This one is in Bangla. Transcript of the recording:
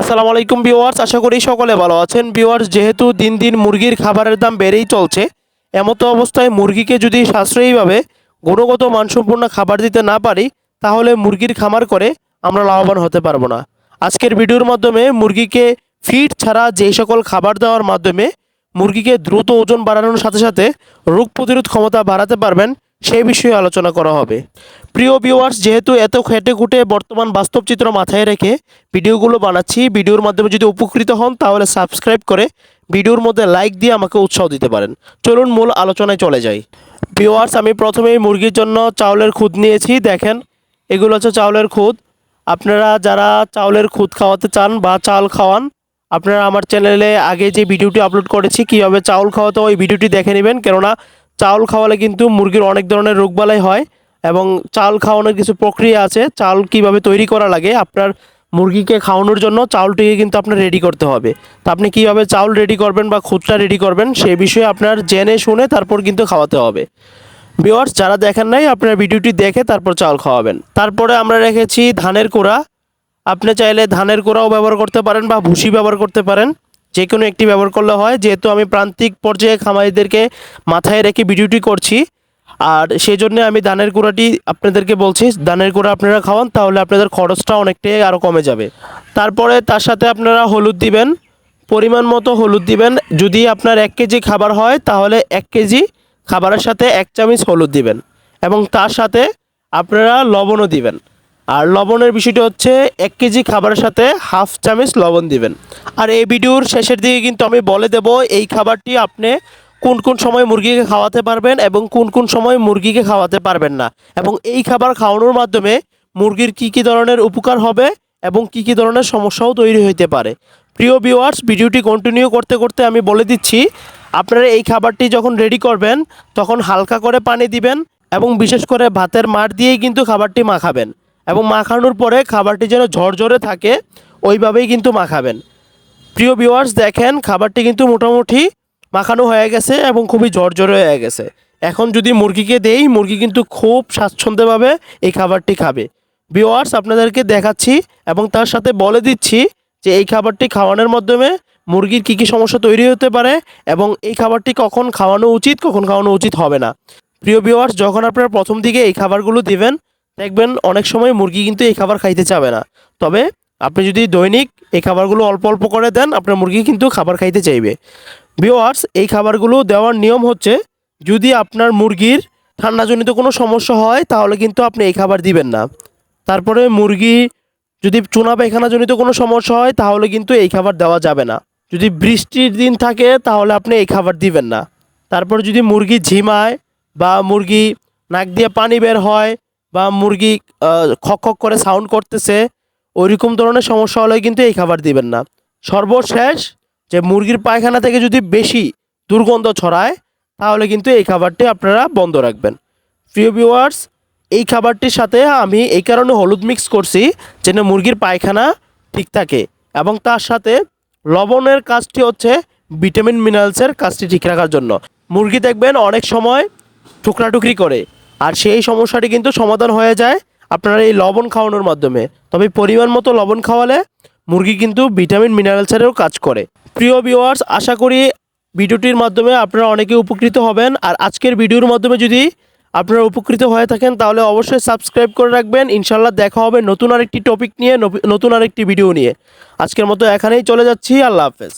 আসসালামু আলাইকুম ভিউয়ার্স, আশা করি সকলে ভালো আছেন। ভিউয়ার্স, যেহেতু দিন দিন মুরগির খাবারের দাম বেড়েই চলছে, এমতো অবস্থায় মুরগিকে যদি সাশ্রয়ীভাবে গুণগত মানসম্পন্ন খাবার দিতে না পারি, তাহলে মুরগির খামার করে আমরা লাভবান হতে পারব না। আজকের ভিডিওর মাধ্যমে মুরগিকে ফিড ছাড়া যেই সকল খাবার দেওয়ার মাধ্যমে মুরগিকে দ্রুত ওজন বাড়ানোর সাথে সাথে রোগ প্রতিরোধ ক্ষমতা বাড়াতে পারবেন সেই বিষয়ে আলোচনা করা হবে। প্রিয় ভিউয়ার্স যেহেতু এত খেটে খুঁটে বর্তমান বাস্তব চিত্র মাথায় রেখে ভিডিওগুলো বানাচ্ছি, ভিডিওর মাধ্যমে যদি উপকৃত হন, তাহলে সাবস্ক্রাইব করে ভিডিওর মধ্যে লাইক দিয়ে আমাকে উৎসাহ দিতে পারেন। চলুন মূল আলোচনায় চলে যাই। ভিউয়ার্স আমি প্রথমেই মুরগির জন্য চাউলের খুদ নিয়েছি। দেখেন, এগুলো হচ্ছে চাউলের খুদ। আপনারা যারা চাউলের খুদ খাওয়াতে চান বা চাল খাওয়ান, আপনারা আমার চ্যানেলে আগে যে ভিডিওটি আপলোড করেছি, কীভাবে চাউল খাওয়াতে ওই ভিডিওটি দেখে নেবেন। কেননা চাউল খাওয়ালে কিন্তু মুরগির অনেক ধরনের রোগবালাই হয় এবং চাল খাওয়ানোর কিছু প্রক্রিয়া আছে। চাল কীভাবে তৈরি করা লাগে, আপনার মুরগিকে খাওয়ানোর জন্য চাউলটিকে কিন্তু আপনার রেডি করতে হবে। তা আপনি কীভাবে চাউল রেডি করবেন বা খুদটা রেডি করবেন সে বিষয়ে আপনার জেনে শুনে তারপর কিন্তু খাওয়াতে হবে। ভিওয়ার্স যারা দেখেন নাই, আপনার ভিডিওটি দেখে তারপর চাউল খাওয়াবেন। তারপরে আমরা রেখেছি ধানের কোড়া। আপনি চাইলে ধানের কোড়াও ব্যবহার করতে পারেন বা ভুসি ব্যবহার করতে পারেন। যে কোনো একটি ব্যবহার করলে হয়, যেহেতু আমি প্রান্তিক পর্যায়ে খামারিদেরকে মাথায় রেখে ভিডিওটি করছি। আর সেই জন্য আমি ধানের কুড়াটি আপনাদেরকে বলছি, ধানের কুড়া আপনারা খাওয়ান, তাহলে আপনাদের খরচটা অনেকটাই আরও কমে যাবে। তারপরে তার সাথে আপনারা হলুদ দিবেন, পরিমাণ মতো হলুদ দিবেন। যদি আপনার এক কেজি খাবার হয়, তাহলে এক কেজি খাবারের সাথে এক চামচ হলুদ দিবেন। এবং তার সাথে আপনারা লবণও দিবেন। আর লবণের বিষয়টি হচ্ছে এক কেজি খাবারের সাথে হাফ চামচ লবণ দিবেন। আর এই ভিডিওর শেষের দিকে কিন্তু আমি বলে দেব এই খাবারটি আপনি কোন কোন সময় মুরগিকে খাওয়াতে পারবেন এবং কোন কোন সময় মুরগিকে খাওয়াতে পারবেন না। এবং এই খাবার খাওয়ানোর মাধ্যমে মুরগির কী কী ধরনের উপকার হবে এবং কী কী ধরনের সমস্যাও তৈরি হইতে পারে। প্রিয় ভিউয়ার্স ভিডিওটি কন্টিনিউ করতে করতে আমি বলে দিচ্ছি, আপনারা এই খাবারটি যখন রেডি করবেন, তখন হালকা করে পানি দিবেন এবং বিশেষ করে ভাতের মার দিয়েই কিন্তু খাবারটি মাখাবেন। এবং মাখানোর পরে খাবারটি যেন ঝরঝরে থাকে, ওইভাবেই কিন্তু মাখাবেন। প্রিয় ভিউয়ার্স দেখেন খাবারটি কিন্তু মোটামুটি মাখানো হয়ে গেছে এবং খুবই ঝরঝরে হয়ে গেছে। এখন যদি মুরগিকে দেই, মুরগি কিন্তু খুব স্বাচ্ছন্দ্যভাবে এই খাবারটি খাবে। ভিউয়ার্স আপনাদেরকে দেখাচ্ছি এবং তার সাথে বলে দিচ্ছি যে এই খাবারটি খাওয়ানোর মাধ্যমে মুরগির কী কী সমস্যা তৈরি হতে পারে এবং এই খাবারটি কখন খাওয়ানো উচিত, কখন খাওয়ানো উচিত হবে না। প্রিয় ভিউয়ার্স যখন আপনারা প্রথম দিকে এই খাবারগুলো দিবেন দেখবেন অনেক সময় মুরগি কিন্তু এই খাবার খাইতে চাবে না। তবে আপনি যদি দৈনিক এই খাবারগুলো অল্প অল্প করে দেন, আপনার মুরগি কিন্তু খাবার খাইতে চাইবে। ভিওয়ার্স এই খাবারগুলো দেওয়ার নিয়ম হচ্ছে, যদি আপনার মুরগির ঠান্ডাজনিত কোনো সমস্যা হয়, তাহলে কিন্তু আপনি এই খাবার দিবেন না। তারপরে মুরগি যদি চুনা পায়খানাজনিত কোনো সমস্যা হয়, তাহলে কিন্তু এই খাবার দেওয়া যাবে না। যদি বৃষ্টির দিন থাকে, তাহলে আপনি এই খাবার দিবেন না। তারপর যদি মুরগি ঝিমায় বা মুরগি নাক দিয়ে পানি বের হয় বা মুরগি খক খক করে সাউন্ড করতেছে, ওইরকম ধরনের সমস্যা হলে কিন্তু এই খাবার দিবেন না। সর্বশেষ যে মুরগির পায়খানা থেকে যদি বেশি দুর্গন্ধ ছড়ায়, তাহলে কিন্তু এই খাবারটি আপনারা বন্ধ রাখবেন। প্রিয় ভিউয়ার্স এই খাবারটির সাথে আমি এই কারণে হলুদ মিক্স করছি যেন মুরগির পায়খানা ঠিক থাকে এবং তার সাথে লবণের কাজটি হচ্ছে ভিটামিন মিনারেলসের কাজটি ঠিক রাখার জন্য। মুরগি দেখবেন অনেক সময় টুকরাটুকরি করে আর সেই সমস্যাটি কিন্তু সমাধান হয়ে যায় আপনারা এই লবণ খাওয়ানোর মাধ্যমে। তবে পরিমাণ মতো লবণ খাওয়ালে মুরগি কিন্তু ভিটামিন মিনারেলসেরও কাজ করে। প্রিয় ভিউয়ার্স আশা করি ভিডিওটির মাধ্যমে আপনারা অনেকে উপকৃত হবেন। আর আজকের ভিডিওর মাধ্যমে যদি আপনারা উপকৃত হয়ে থাকেন, তাহলে অবশ্যই সাবস্ক্রাইব করে রাখবেন। ইনশাল্লাহ দেখা হবে নতুন আরেকটি টপিক নিয়ে নতুন আরেকটি ভিডিও নিয়ে। আজকের মতো এখানেই চলে যাচ্ছি। আল্লাহ হাফেজ।